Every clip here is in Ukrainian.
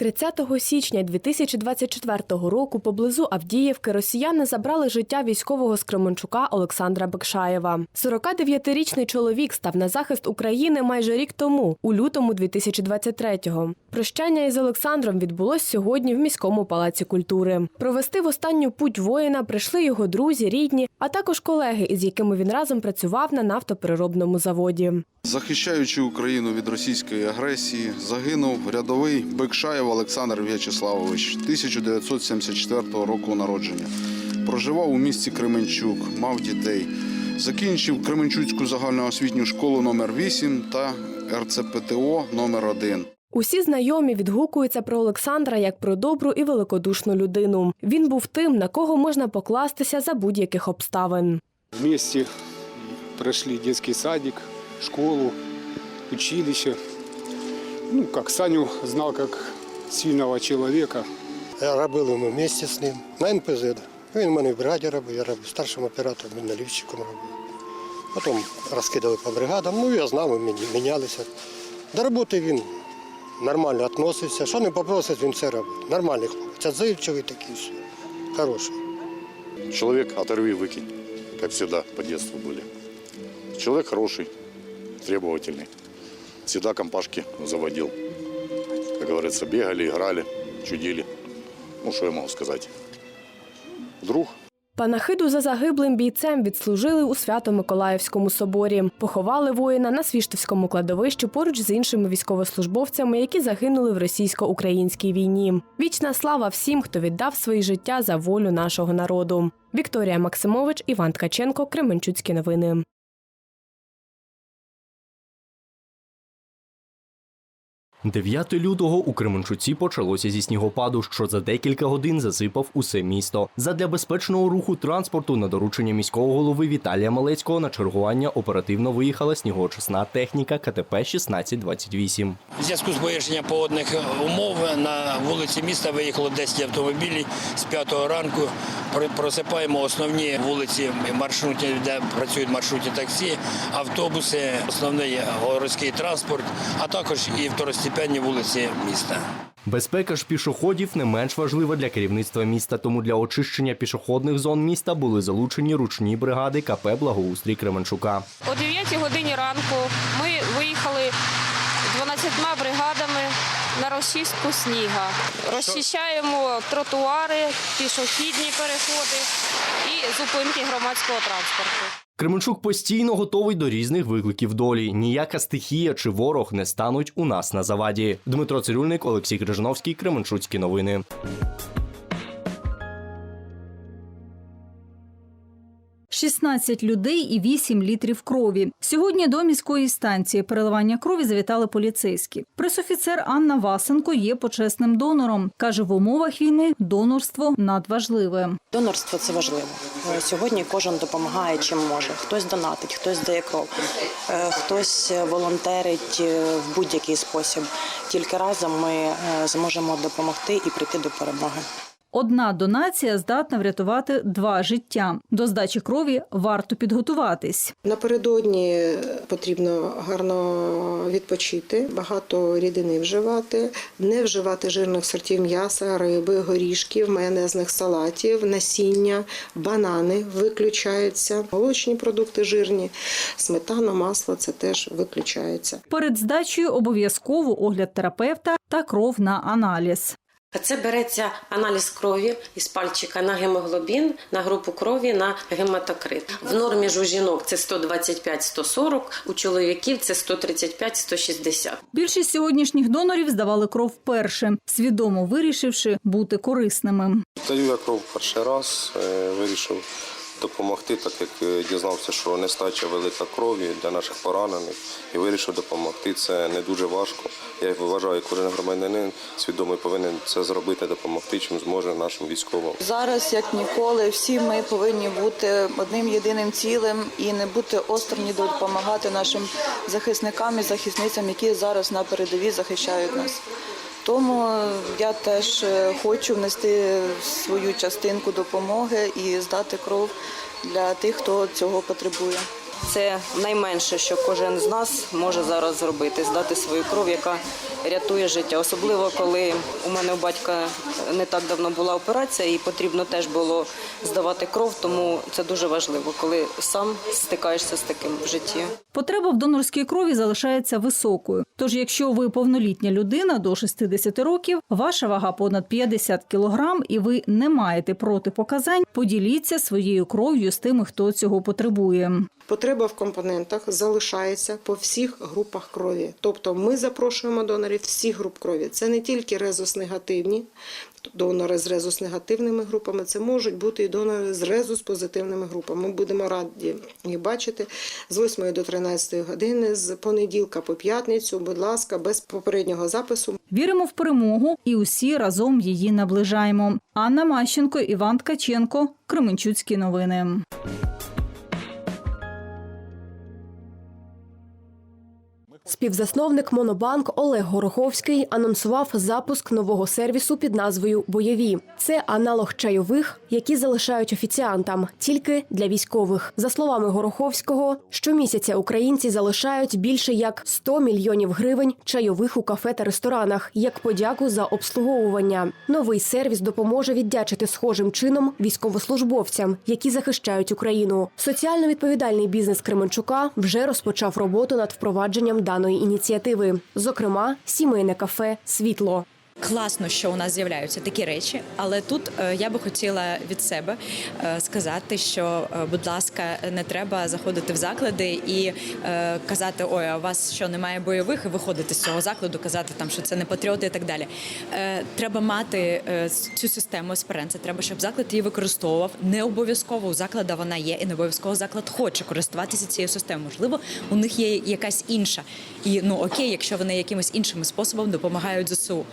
30 січня 2024 року поблизу Авдіївки росіяни забрали життя військового з Кременчука Олександра Бекшаєва. 49-річний чоловік став на захист України майже рік тому, у лютому 2023-го. Прощання із Олександром відбулось сьогодні в міському палаці культури. Провести в останню путь воїна прийшли його друзі, рідні, а також колеги, із якими він разом працював на нафтопереробному заводі. Захищаючи Україну від російської агресії, загинув рядовий Бекшаєв Олександр В'ячеславович 1974 року народження. Проживав у місті Кременчук, мав дітей. Закінчив Кременчуцьку загальноосвітню школу номер 8 та РЦПТО номер 1 Усі знайомі відгукуються про Олександра як про добру і великодушну людину. Він був тим, на кого можна покластися за будь-яких обставин. Вместе прошли детский садик, школу, училище. Ну, как Саню знал как сильного человека. Робили ми вместе з ним на НПЗ. да. Він в мене в бригаді робив, я робив старшим оператором, він налівчиком робив. Потім розкидали по бригадам, ну я знав, ми міні- мінялися. До роботи він нормально відносився. Що не попросить, він все робить. Нормальний хлопець, отзивчивий такий, все. хороший. Человек оторви, выкинь, как всегда по детству были. Человек хороший, требовательный. Всегда компашки заводил. Говорится, бегали, играли, чудили. Ну, что я могу сказать. Друг Панахиду за загиблим бійцем відслужили у Свято-Миколаївському соборі. Поховали воїна на Свіштовському кладовищі поруч з іншими військовослужбовцями, які загинули в російсько-українській війні. Вічна слава всім, хто віддав свої життя за волю нашого народу. Вікторія Максимович, Іван Ткаченко, Кременчуцькі новини. 9 лютого у Кременчуці почалося зі снігопаду, що за декілька годин засипав усе місто. Задля безпечного руху транспорту на доручення міського голови Віталія Малецького на чергування оперативно виїхала снігоочисна техніка КТП 1628. У зв'язку з погіршенням погодних умов на вулиці міста виїхало 10 автомобілів з 5 ранку. При- Просипаємо основні вулиці маршрутні, де працюють маршрутні таксі, автобуси, основний городський транспорт, а також і второстепенні вулиці міста. Безпека ж пішоходів не менш важлива для керівництва міста, тому для очищення пішохідних зон міста були залучені ручні бригади КП Благоустрій Кременчука. О 9 годині ранку ми виїхали 12 бригадами на розчистку сніга. Розчищаємо тротуари, пішохідні переходи і зупинки громадського транспорту. Кременчук постійно готовий до різних викликів долі. Ніяка стихія чи ворог не стануть у нас на заваді. Дмитро Цирюльник, Олексій Крижановський, Кременчуцькі новини. – 16 людей і 8 літрів крові. Сьогодні до міської станції переливання крові завітали поліцейські. Пресофіцер Анна Васенко є почесним донором. Каже, в умовах війни донорство надважливе. Донорство це важливо. Е, Сьогодні кожен допомагає чим може. Хтось донатить, хтось дає кров, е, хтось волонтерить е, в будь-який спосіб. Тільки разом ми зможемо допомогти і прийти до перемоги. Одна донація здатна врятувати два життя. До здачі крові варто підготуватись. Напередодні потрібно гарно відпочити, багато рідини вживати, не вживати жирних сортів м'яса, риби, горішків, майонезних салатів, насіння, банани виключаються, молочні продукти жирні, сметана, масло це теж виключається. Перед здачею обов'язково огляд терапевта та кров на аналіз. Це береться аналіз крові із пальчика на гемоглобін, на групу крові, на гематокрит. В нормі ж у жінок це 125-140, у чоловіків це 135-160. Більшість сьогоднішніх донорів здавали кров вперше, свідомо вирішивши бути корисними. Даю я кров перший раз, е, вирішив допомогти, так як е, дізнався, що нестача велика крові для наших поранених, і вирішив допомогти. Це не дуже важко. Я вважаю, кожен громадянин свідомий повинен це зробити, допомогти, чим зможе нашим військовим. Зараз, як ніколи, всі ми повинні бути одним єдиним цілим і не бути осторонні допомагати нашим захисникам і захисницям, які зараз на передовій захищають нас. Тому я теж е, хочу внести свою частинку допомоги і здати кров для тих, хто цього потребує. Це найменше, що кожен з нас може зараз зробити здати свою кров, яка рятує життя. Особливо коли у мене у батька не так давно була операція, і потрібно теж було здавати кров. Тому це дуже важливо, коли сам стикаєшся з таким в житті. Потреба в донорській крові залишається високою. Тож, якщо ви повнолітня людина до 60 років, ваша вага понад 50 кілограм і ви не маєте протипоказань, поділіться своєю кров'ю з тими, хто цього потребує. Потреба в компонентах залишається по всіх групах крові. Тобто ми запрошуємо донорів всіх груп крові. Це не тільки резус-негативні, донори з резус-негативними групами, це можуть бути і донори з резус-позитивними групами. Ми будемо раді їх бачити з 8 до 13 години, з понеділка по п'ятницю, будь ласка, без попереднього запису. Віримо в перемогу і усі разом її наближаємо. Анна Мащенко, Іван Ткаченко, Кременчуцькі новини. Співзасновник Монобанк Олег Гороховський анонсував запуск нового сервісу під назвою Бойові. Це аналог чайових, які залишають офіціантам тільки для військових. За словами Гороховського, щомісяця українці залишають більше як 100 мільйонів гривень чайових у кафе та ресторанах як подяку за обслуговування. Новий сервіс допоможе віддячити схожим чином військовослужбовцям, які захищають Україну. Соціально відповідальний бізнес Кременчука вже розпочав роботу над впровадженням даної ініціативи, зокрема, сімейне кафе Світло. Класно, що у нас з'являються такі речі, але тут е, я би хотіла від себе е, сказати, що, е, будь ласка, не треба заходити в заклади і казати, ой, а у вас що немає бойових, і виходити з цього закладу, казати там, що це не патріоти і так далі. Треба мати цю систему есперенце. Треба, щоб заклад її використовував. Не обов'язково у закладу вона є, і не обов'язково заклад хоче користуватися цією системою. Можливо, у них є якась інша. І ну окей, якщо вони якимось іншим способом допомагають ЗСУ.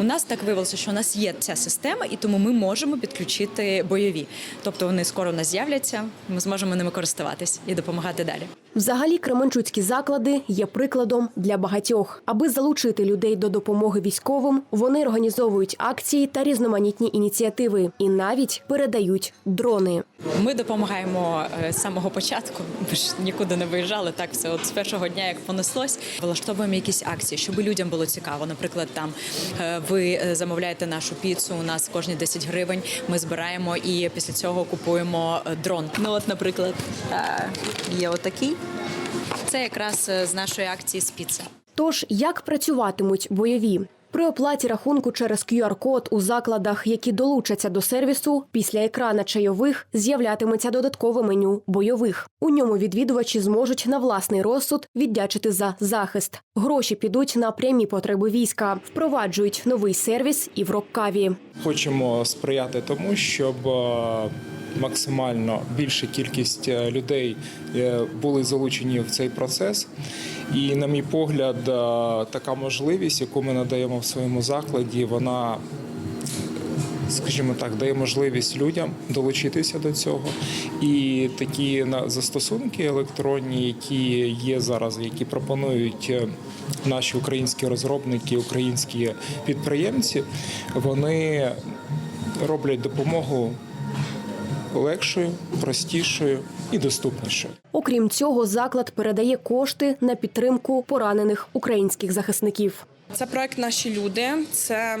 У нас так виявилося, що у нас є ця система, і тому ми можемо підключити бойові. Тобто вони скоро у нас з'являться. Ми зможемо ними користуватись і допомагати далі. Взагалі, кременчуцькі заклади є прикладом для багатьох. Аби залучити людей до допомоги військовим, вони організовують акції та різноманітні ініціативи і навіть передають дрони. Ми допомагаємо е, з самого початку. Ми ж нікуди не виїжджали. Так все от з першого дня, як понеслось, влаштовуємо якісь акції, щоб людям було цікаво. Наприклад, там е, ви е, замовляєте нашу піцу. У нас кожні 10 гривень. Ми збираємо і після цього купуємо дрон. Ну, от, наприклад, є отакий. Це якраз е, з нашої акції спіца. Тож як працюватимуть бойові? При оплаті рахунку через QR-код у закладах, які долучаться до сервісу, після екрана чайових з'являтиметься додаткове меню бойових. У ньому відвідувачі зможуть на власний розсуд віддячити за захист. Гроші підуть на прямі потреби війська, впроваджують новий сервіс і в Роккаві. Хочемо сприяти тому, щоб е, максимально більша кількість е, людей е, були залучені в цей процес. І, на мій погляд, е, така можливість, яку ми надаємо в своєму закладі, вона. Скажімо так, дає можливість людям долучитися до цього, і такі застосунки електронні, які є зараз, які пропонують наші українські розробники, українські підприємці, вони роблять допомогу легшою, простішою і доступнішою. Окрім цього, заклад передає кошти на підтримку поранених українських захисників. Це проект Наші люди. Це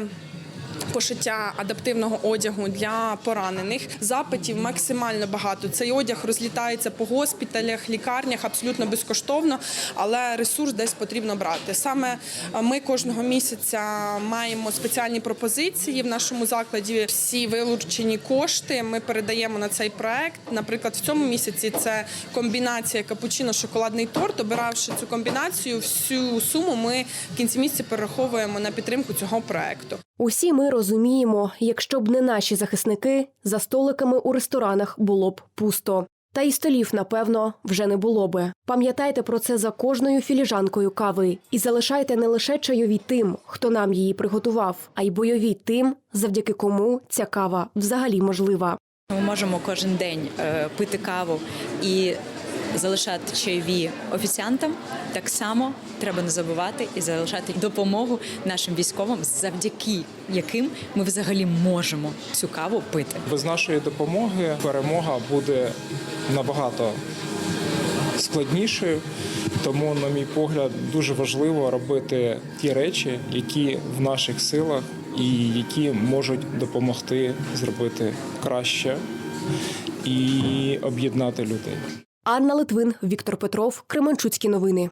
Пошиття адаптивного одягу для поранених запитів максимально багато. Цей одяг розлітається по госпіталях, лікарнях абсолютно безкоштовно, але ресурс десь потрібно брати. Саме е, ми кожного місяця маємо спеціальні пропозиції в нашому закладі. Всі вилучені кошти ми передаємо на цей проект. Наприклад, в цьому місяці це комбінація капучино-шоколадний торт. Обиравши цю комбінацію, всю суму ми в кінці місяця перераховуємо на підтримку цього проекту. Усі ми розуміємо, якщо б не наші захисники, за столиками у ресторанах було б пусто. Та й столів, напевно, вже не було би. Пам'ятайте про це за кожною філіжанкою кави і залишайте не лише чайові тим, хто нам її приготував, а й бойові тим, завдяки кому ця кава взагалі можлива. Ми можемо кожен день е, пити каву і залишати чайові офіціантам. Так само треба не забувати і залишати допомогу нашим військовим, завдяки яким ми взагалі можемо цю каву пити. Без нашої допомоги перемога буде набагато складнішою. Тому, на мій погляд, дуже важливо робити ті речі, які в наших силах і які можуть допомогти зробити краще і об'єднати людей. Анна Литвин, Віктор Петров, Кременчуцькі новини.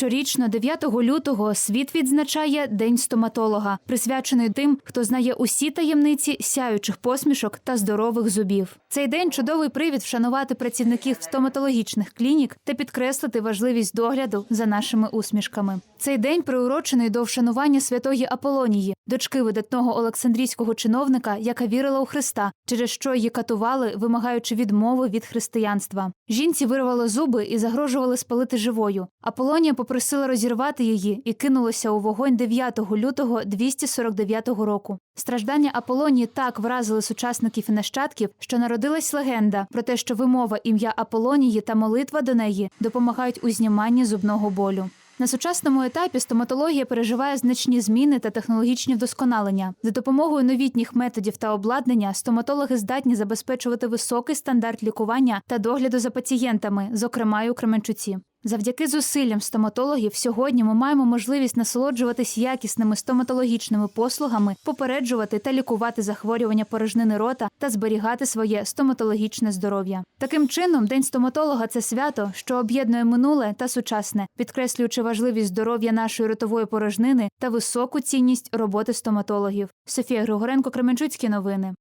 Щорічно, 9 лютого, світ відзначає День стоматолога, присвячений тим, хто знає усі таємниці сяючих посмішок та здорових зубів. Цей день чудовий привід вшанувати працівників стоматологічних клінік та підкреслити важливість догляду за нашими усмішками. Цей день приурочений до вшанування святої Аполонії, дочки видатного олександрійського чиновника, яка вірила у Христа, через що її катували, вимагаючи відмови від християнства. Жінці вирвало зуби і загрожували спалити живою. Аполонія попросила розірвати її і кинулася у вогонь 9 лютого 249 року. Страждання Аполонії так вразили сучасників і нащадків, що народилась легенда про те, що вимова ім'я Аполонії та молитва до неї допомагають у зніманні зубного болю. На сучасному етапі стоматологія переживає значні зміни та технологічні вдосконалення. За допомогою новітніх методів та обладнання стоматологи здатні забезпечувати високий стандарт лікування та догляду за пацієнтами, зокрема й у Кременчуці. Завдяки зусиллям стоматологів сьогодні ми маємо можливість насолоджуватись якісними стоматологічними послугами, попереджувати та лікувати захворювання порожнини рота та зберігати своє стоматологічне здоров'я. Таким чином, день стоматолога це свято, що об'єднує минуле та сучасне, підкреслюючи важливість здоров'я нашої ротової порожнини та високу цінність роботи стоматологів. Софія Григоренко, Кременчуцькі новини.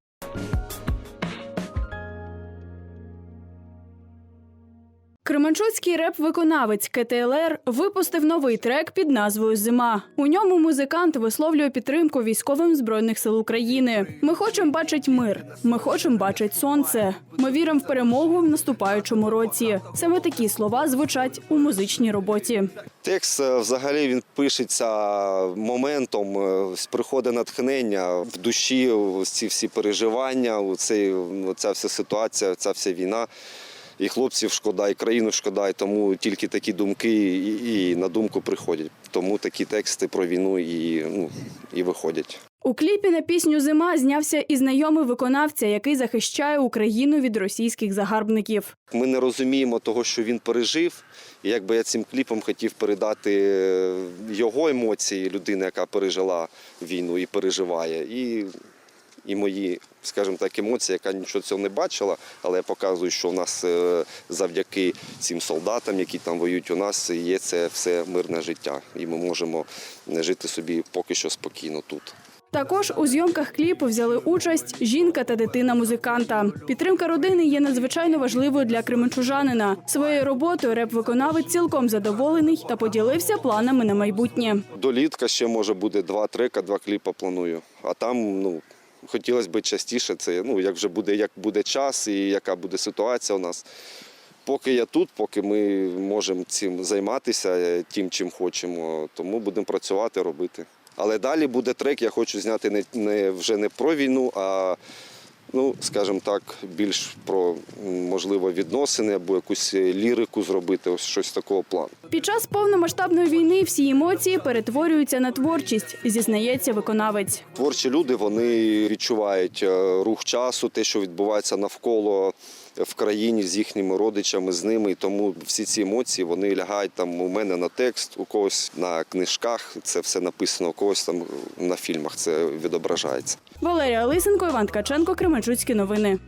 Кременчуцький реп-виконавець КТЛР випустив новий трек під назвою Зима. У ньому музикант висловлює підтримку військовим збройних сил України. Ми хочемо бачити мир. Ми хочемо бачити сонце. Ми віримо в перемогу в наступаючому році. Саме такі слова звучать у музичній роботі. Текст е, взагалі він пишеться моментом, е, приходить натхнення в душі, ці всі переживання, оцей, ця вся ситуація, ця вся війна. І хлопців шкода, і країну шкода, і тому тільки такі думки і, і на думку приходять. Тому такі тексти про війну і, ну, і виходять. У кліпі на пісню Зима знявся і знайомий виконавця, який захищає Україну від російських загарбників. Ми не розуміємо того, що він пережив. І якби я цим кліпом хотів передати е, його емоції, людини, яка пережила війну і переживає, і, і мої, скажімо так, емоції, яка нічого цього не бачила, але я показую, що у нас е, завдяки цим солдатам, які там воюють, у нас є це все мирне життя, і ми можемо жити собі поки що спокійно тут. Також у зйомках кліпу взяли участь жінка та дитина музиканта. Підтримка родини є надзвичайно важливою для кременчужанина. Своєю роботою реп-виконавець цілком задоволений та поділився планами на майбутнє. До літка ще може буде два трека, два кліпа планую. А там ну, хотілося б частіше, це ну, як вже буде, як буде час і яка буде ситуація у нас. Поки я тут, поки ми можемо цим займатися, е, тим, чим хочемо, тому будемо працювати, робити. Але далі буде трек, я хочу зняти не, не вже не про війну, а ну, скажімо так, більш про можливо відносини або якусь лірику зробити, ось щось такого плану. Під час повномасштабної війни всі емоції перетворюються на творчість, зізнається виконавець. Творчі люди вони відчувають е, рух часу, те, що відбувається навколо в країні з їхніми родичами, з ними. І тому всі ці емоції вони лягають там у мене на текст, у когось на книжках. Це все написано, у когось там на фільмах це відображається. Валерія Лисенко, Іван Ткаченко, Кременчуцькі новини.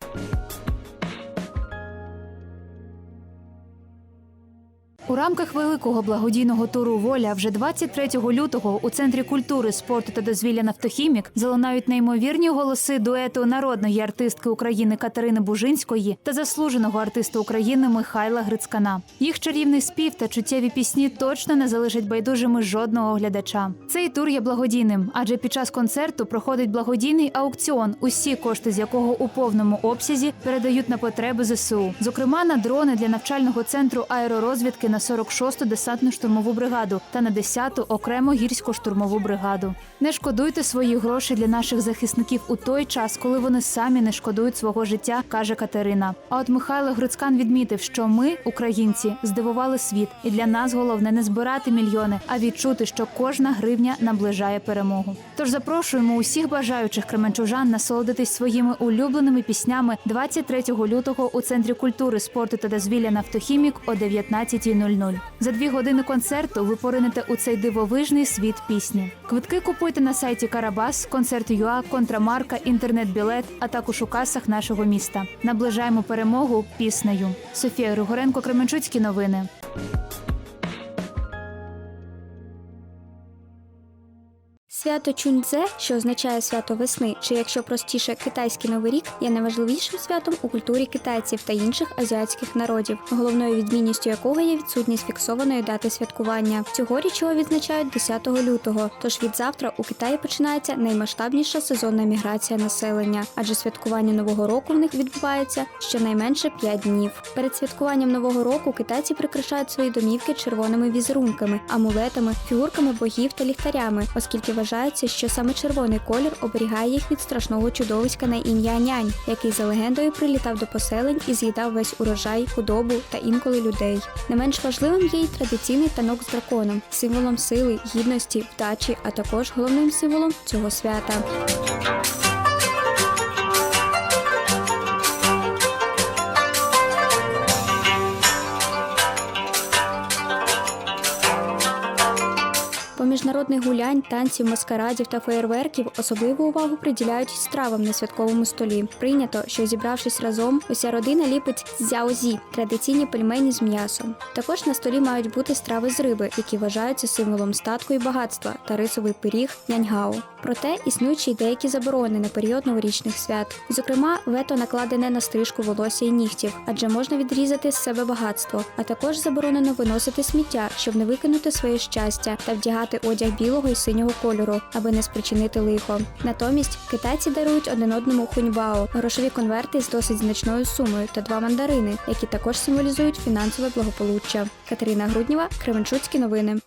У рамках великого благодійного туру Воля вже 23 лютого у центрі культури, спорту та дозвілля Нафтохімік залунають неймовірні голоси дуету народної артистки України Катерини Бужинської та заслуженого артиста України Михайла Грицкана. Їх чарівний спів та чуттєві пісні точно не залишать байдужими жодного глядача. Цей тур є благодійним, адже під час концерту проходить благодійний аукціон, усі кошти з якого у повному обсязі передають на потреби ЗСУ, зокрема на дрони для навчального центру аеророзвідки на на 46-ту десантно-штурмову бригаду та на 10-ту окремо гірсько-штурмову бригаду. Не шкодуйте свої гроші для наших захисників у той час, коли вони самі не шкодують свого життя, каже Катерина. А от Михайло Грицькан відмітив, що ми, українці, здивували світ, і для нас головне не збирати мільйони, а відчути, що кожна гривня наближає перемогу. Тож запрошуємо усіх бажаючих кременчужан насолодитись своїми улюбленими піснями 23 лютого у центрі культури, спорту та дозвілля «Нафтохімік» о 19.00. За дві години концерту ви поринете у цей дивовижний світ пісні. Квитки купуйте на сайті Карабас, концерт ЮА, Контрамарка, інтернет-білет, а також у касах нашого міста. Наближаємо перемогу піснею. Софія Григоренко, Кременчуцькі новини. Свято Чуньцзе, що означає свято весни, чи якщо простіше китайський новий рік, є найважливішим святом у культурі китайців та інших азіатських народів, головною відмінністю якого є відсутність фіксованої дати святкування. Цьогоріч його відзначають 10 лютого. Тож від завтра у Китаї починається наймасштабніша сезонна міграція населення, адже святкування нового року в них відбувається щонайменше 5 днів. Перед святкуванням нового року китайці прикрашають свої домівки червоними візерунками, амулетами, фігурками богів та ліхтарями, оскільки вважається, що саме червоний колір оберігає їх від страшного чудовиська на ім'я нянь, який за легендою прилітав до поселень і з'їдав весь урожай, худобу та інколи людей. Не менш важливим є й традиційний танок з драконом, символом сили, гідності, вдачі, а також головним символом цього свята. Народних гулянь, танців, маскарадів та феєрверків особливу увагу приділяють стравам на святковому столі. Прийнято, що зібравшись разом, уся родина ліпить зяозі – традиційні пельмені з м'ясом. Також на столі мають бути страви з риби, які вважаються символом статку і багатства, та рисовий пиріг няньгао. Проте існують ще й деякі заборони на період новорічних свят. Зокрема, вето накладене на стрижку волосся і нігтів, адже можна відрізати з себе багатство. А також заборонено виносити сміття, щоб не викинути своє щастя та вдягати одяг білого і синього кольору, аби не спричинити лихо. Натомість китайці дарують один одному хуньбао, грошові конверти з досить значною сумою та два мандарини, які також символізують фінансове благополуччя. Катерина Грудніва, Кременчуцькі новини.